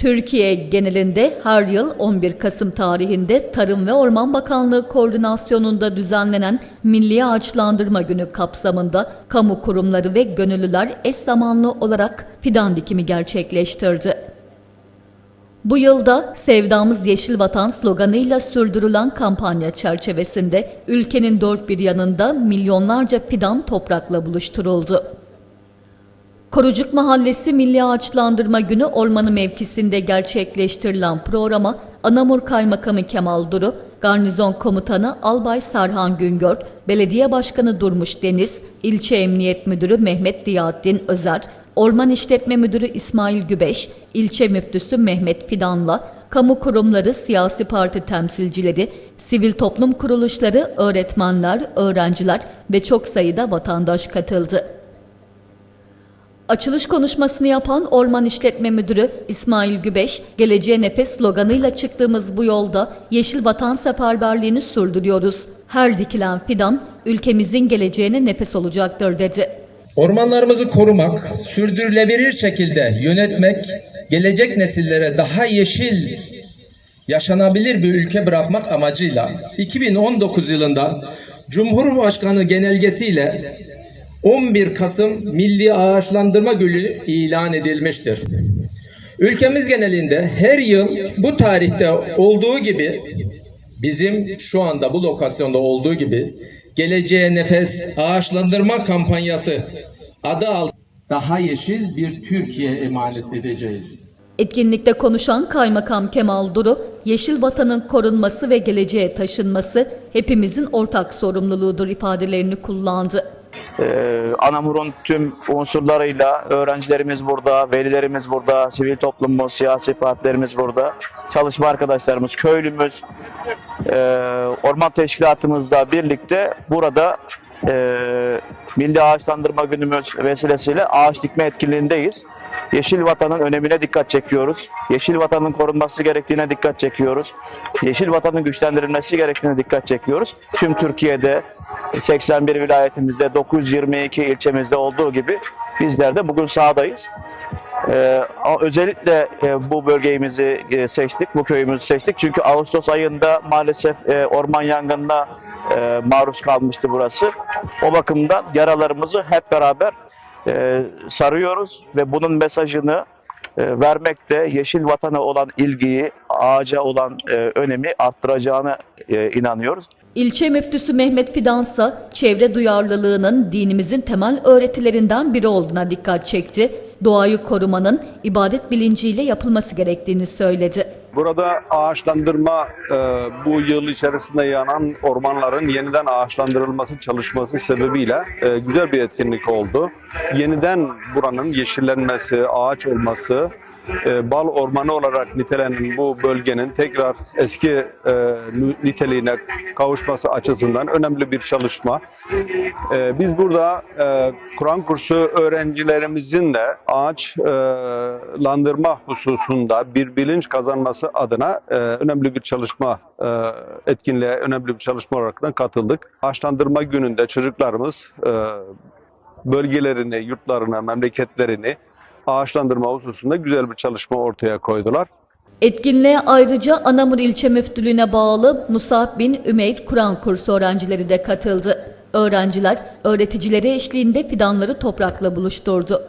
Türkiye genelinde her yıl 11 Kasım tarihinde Tarım ve Orman Bakanlığı koordinasyonunda düzenlenen Milli Ağaçlandırma Günü kapsamında kamu kurumları ve gönüllüler eş zamanlı olarak fidan dikimi gerçekleştirdi. Bu yılda Sevdamız Yeşil Vatan sloganıyla sürdürülen kampanya çerçevesinde ülkenin dört bir yanında milyonlarca fidan toprakla buluşturuldu. Korucuk Mahallesi Milli Ağaçlandırma Günü Ormanı mevkisinde gerçekleştirilen programa Anamur Kaymakamı Kemal Duru, Garnizon Komutanı Albay Sarhan Güngör, Belediye Başkanı Durmuş Deniz, İlçe Emniyet Müdürü Mehmet Diyaettin Özer, Orman İşletme Müdürü İsmail Gübeş, İlçe Müftüsü Mehmet Fidan'la kamu kurumları, siyasi parti temsilcileri, sivil toplum kuruluşları, öğretmenler, öğrenciler ve çok sayıda vatandaş katıldı. Açılış konuşmasını yapan Orman İşletme Müdürü İsmail Gübeş, Geleceğe Nefes sloganıyla çıktığımız bu yolda yeşil vatan seferberliğini sürdürüyoruz. Her dikilen fidan ülkemizin geleceğine nefes olacaktır dedi. Ormanlarımızı korumak, sürdürülebilir şekilde yönetmek, gelecek nesillere daha yeşil, yaşanabilir bir ülke bırakmak amacıyla 2019 yılında Cumhurbaşkanı genelgesiyle 11 Kasım Milli Ağaçlandırma Günü ilan edilmiştir. Ülkemiz genelinde her yıl bu tarihte olduğu gibi bizim şu anda bu lokasyonda olduğu gibi Geleceğe Nefes Ağaçlandırma Kampanyası adı altında daha yeşil bir Türkiye emanet edeceğiz. Etkinlikte konuşan Kaymakam Kemal Duru, yeşil vatanın korunması ve geleceğe taşınması hepimizin ortak sorumluluğudur ifadelerini kullandı. Ee, Anamur'un tüm unsurlarıyla öğrencilerimiz burada, velilerimiz burada, sivil toplumumuz, siyasi partilerimiz burada, çalışma arkadaşlarımız, köylümüz, e, orman teşkilatımızla birlikte burada e, Milli Ağaçlandırma Günümüz vesilesiyle ağaç dikme etkinliğindeyiz. Yeşil vatanın önemine dikkat çekiyoruz. Yeşil vatanın korunması gerektiğine dikkat çekiyoruz. Yeşil vatanın güçlendirilmesi gerektiğine dikkat çekiyoruz. Tüm Türkiye'de 81 vilayetimizde 922 ilçemizde olduğu gibi bizler de bugün sahadayız. Ee, özellikle e, bu bölgemizi e, seçtik, bu köyümüzü seçtik. Çünkü Ağustos ayında maalesef e, orman yangınına e, maruz kalmıştı burası. O bakımdan yaralarımızı hep beraber e, sarıyoruz ve bunun mesajını e, vermekte yeşil vatana olan ilgiyi, ağaca olan e, önemi arttıracağına e, inanıyoruz. İlçe müftüsü Mehmet Fidansa, çevre duyarlılığının dinimizin temel öğretilerinden biri olduğuna dikkat çekti. Doğayı korumanın ibadet bilinciyle yapılması gerektiğini söyledi. Burada ağaçlandırma e, bu yıl içerisinde yanan ormanların yeniden ağaçlandırılması çalışması sebebiyle e, güzel bir etkinlik oldu. Yeniden buranın yeşillenmesi, ağaç olması, e, bal ormanı olarak nitelenen bu bölgenin tekrar eski e, niteliğine kavuşması açısından önemli bir çalışma. E, biz burada e, Kur'an kursu öğrencilerimizin de ağaçlandırma hususunda bir bilinç kazanması adına e, önemli bir çalışma e, etkinliğe önemli bir çalışma olarak katıldık. Ağaçlandırma gününde çocuklarımız e, bölgelerini, yurtlarına, memleketlerini ağaçlandırma hususunda güzel bir çalışma ortaya koydular. Etkinliğe ayrıca Anamur İlçe Müftülüğü'ne bağlı Musab bin Ümeyr Kur'an kursu öğrencileri de katıldı. Öğrenciler öğreticileri eşliğinde fidanları toprakla buluşturdu.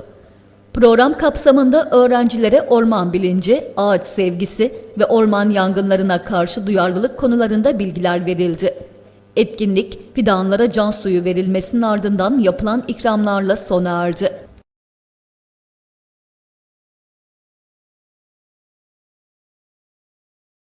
Program kapsamında öğrencilere orman bilinci, ağaç sevgisi ve orman yangınlarına karşı duyarlılık konularında bilgiler verildi. Etkinlik fidanlara can suyu verilmesinin ardından yapılan ikramlarla sona erdi.